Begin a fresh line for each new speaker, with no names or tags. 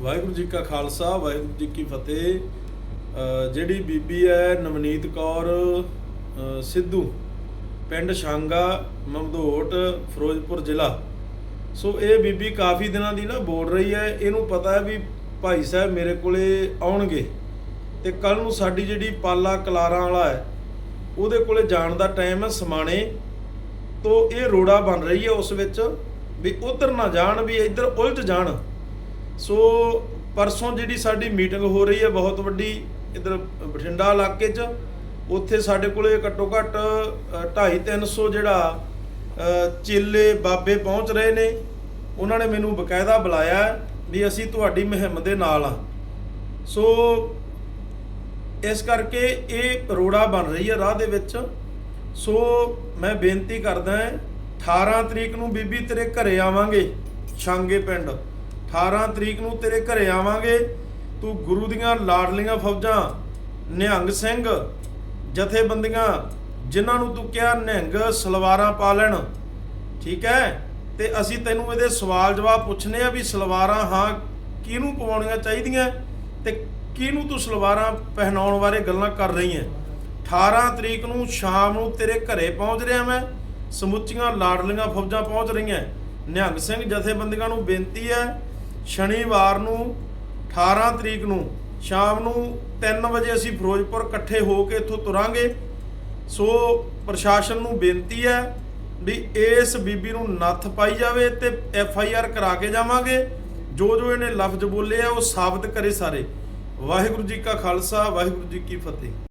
ਵਾਹਿਗੁਰੂ ਜੀ ਕਾ ਖਾਲਸਾ, ਵਾਹਿਗੁਰੂ ਜੀ ਕੀ ਫਤਿਹ। ਜਿਹੜੀ ਬੀਬੀ ਹੈ ਨਵਨੀਤ ਕੌਰ ਸਿੱਧੂ, ਪਿੰਡ ਸ਼ਾਂਗਾ, ਮਮਦੋਟ, ਫਿਰੋਜ਼ਪੁਰ ਜ਼ਿਲ੍ਹਾ। ਸੋ ਇਹ ਬੀਬੀ ਕਾਫੀ ਦਿਨਾਂ ਦੀ ਨਾ ਬੋਲ ਰਹੀ ਹੈ। ਇਹਨੂੰ ਪਤਾ ਹੈ ਵੀ ਭਾਈ ਸਾਹਿਬ ਮੇਰੇ ਕੋਲੇ ਆਉਣਗੇ ਤੇ ਕੱਲ ਨੂੰ ਸਾਡੀ ਜਿਹੜੀ ਪਾਲਾ ਕਲਾਰਾਂ ਵਾਲਾ ਹੈ, ਉਹਦੇ ਕੋਲੇ ਜਾਣ ਦਾ ਟਾਈਮ ਹੈ ਸਮਾਣੇ। ਤੋਂ ਇਹ ਰੋੜਾ ਬਣ ਰਹੀ ਹੈ ਉਸ ਵਿੱਚ ਵੀ ਉਧਰ ਨਾ ਜਾਣ, ਵੀ ਇੱਧਰ ਉਲਟ ਜਾਣ। ਸੋ ਪਰਸੋਂ ਜਿਹੜੀ ਸਾਡੀ ਮੀਟਿੰਗ ਹੋ ਰਹੀ ਹੈ ਬਹੁਤ ਵੱਡੀ ਇਧਰ ਬਠਿੰਡਾ ਇਲਾਕੇ 'ਚ, ਉੱਥੇ ਸਾਡੇ ਕੋਲੇ ਘੱਟੋ ਘੱਟ 2.5 300 ਜਿਹੜਾ ਚੇਲੇ ਬਾਬੇ ਪਹੁੰਚ ਰਹੇ ਨੇ। ਉਹਨਾਂ ਨੇ ਮੈਨੂੰ ਬਕਾਇਦਾ ਬੁਲਾਇਆ ਵੀ ਅਸੀਂ ਤੁਹਾਡੀ ਮੁਹਿੰਮ ਦੇ ਨਾਲ ਆ ਸੋ ਇਸ ਕਰਕੇ ਇਹ ਰੋੜਾ ਬਣ ਰਹੀ ਹੈ ਰਾਹ ਦੇ ਵਿੱਚ। ਸੋ ਮੈਂ ਬੇਨਤੀ ਕਰਦਾ ਹਾਂ 18 ਤਰੀਕ ਨੂੰ ਬੀਬੀ ਤੇਰੇ ਘਰੇ ਆਵਾਂਗੇ, ਛਾਂਗੇ ਪਿੰਡ। 18 ਤਰੀਕ ਨੂੰ ਤੇਰੇ ਘਰੇ ਆਵਾਂਗੇ। ਤੂੰ ਗੁਰੂ ਦੀਆਂ ਲਾਡਲੀਆਂ ਫੌਜਾਂ, ਨਿਹੰਗ ਸਿੰਘ, ਜਥੇਬੰਦੀਆਂ, ਜਿਨ੍ਹਾਂ ਨੂੰ ਤੂੰ ਕਿਹਾ ਨਿਹੰਗ ਸਲਵਾਰਾਂ ਪਾ ਲੈਣ। ਠੀਕ ਹੈ? ਤੇ ਅਸੀਂ ਤੈਨੂੰ ਇਹਦੇ ਸਵਾਲ ਜਵਾਬ ਪੁੱਛਨੇ ਆ ਵੀ ਸਲਵਾਰਾਂ ਹਾਂ ਕਿਹਨੂੰ ਪਵਾਉਣੀਆਂ ਚਾਹੀਦੀਆਂ ਤੇ ਕਿਹਨੂੰ ਤੂੰ ਸਲਵਾਰਾਂ ਪਹਿਨਾਉਣ ਬਾਰੇ ਗੱਲਾਂ ਕਰ ਰਹੀ ਹੈ? 18 ਤਰੀਕ ਨੂੰ ਸ਼ਾਮ ਨੂੰ ਤੇਰੇ ਘਰੇ ਪਹੁੰਚ ਰਿਹਾ ਮੈਂ। ਸਮੁੱਚੀਆਂ ਲਾਡਲੀਆਂ ਫੌਜਾਂ ਪਹੁੰਚ ਰਹੀਆਂ। ਨਿਹੰਗ ਸਿੰਘ ਜਥੇਬੰਦੀਆਂ ਨੂੰ ਬੇਨਤੀ ਹੈ ਸ਼ਨੀਵਾਰ ਨੂੰ 18 ਤਰੀਕ ਨੂੰ ਸ਼ਾਮ ਨੂੰ 3 ਵਜੇ ਅਸੀਂ ਫਿਰੋਜ਼ਪੁਰ ਇਕੱਠੇ ਹੋ ਕੇ ਇੱਥੋਂ ਤੁਰਾਂਗੇ। ਸੋ ਪ੍ਰਸ਼ਾਸਨ ਨੂੰ ਬੇਨਤੀ ਹੈ ਵੀ ਇਸ ਬੀਬੀ ਨੂੰ ਨੱਥ ਪਾਈ ਜਾਵੇ ਤੇ ਐਫ ਆਈ ਆਰ ਕਰਾ ਕੇ ਜਾਵਾਂਗੇ। ਜੋ ਜੋ ਇਹਨੇ ਲਫ਼ਜ਼ ਬੋਲੇ ਆ ਉਹ ਸਾਬਤ ਕਰੇ ਸਾਰੇ। ਵਾਹਿਗੁਰੂ ਜੀ ਕਾ ਖਾਲਸਾ, ਵਾਹਿਗੁਰੂ ਜੀ ਕੀ ਫਤਿਹ।